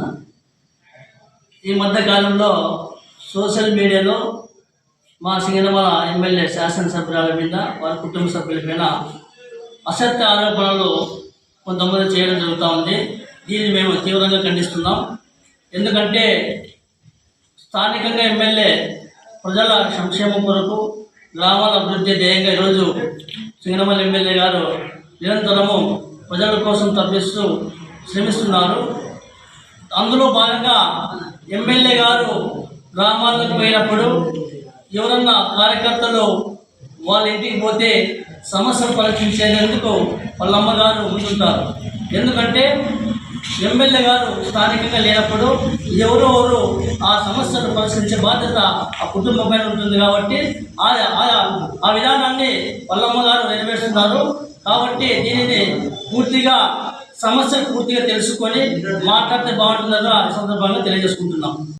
ఓకేనా ఈ మధ్యకాలంలో సోషల్ మీడియాలో మా సింగనమల ఎమ్మెల్యే శాసనసభ్యుల మీద వారి కుటుంబ సభ్యుల మీద అసత్య ఆరోపణలు కొంతమంది చేయడం జరుగుతూ ఉంది. దీన్ని మేము తీవ్రంగా ఖండిస్తున్నాం. ఎందుకంటే స్థానికంగా ఎమ్మెల్యే ప్రజల సంక్షేమం కొరకు గ్రామాల అభివృద్ధి ధ్యేయంగా ఈరోజు సింగనమల ఎమ్మెల్యే గారు నిరంతరము ప్రజల కోసం తప్పిస్తూ శ్రమిస్తున్నారు. అందులో భాగంగా ఎమ్మెల్యే గారు గ్రామాలకు పోయినప్పుడు ఎవరన్నా కార్యకర్తలు వాళ్ళ ఇంటికి పోతే సమస్యలు పరిశీలించేందుకు వాళ్ళ అమ్మగారు ముందుంటారు ఎందుకంటే ఎమ్మెల్యే గారు స్థానికంగా లేనప్పుడు ఎవరో ఎవరు ఆ సమస్యను పరిశీలించే బాధ్యత ఆ కుటుంబం పైన ఉంటుంది కాబట్టి ఆ ఆ విధానాన్ని వాళ్ళమ్మ గారు నెరవేరుస్తున్నారు. కాబట్టి దీనిని పూర్తిగా సమస్యను పూర్తిగా తెలుసుకొని మాట్లాడితే బాగుంటుందని ఆ సందర్భంగా తెలియజేసుకుంటున్నాం.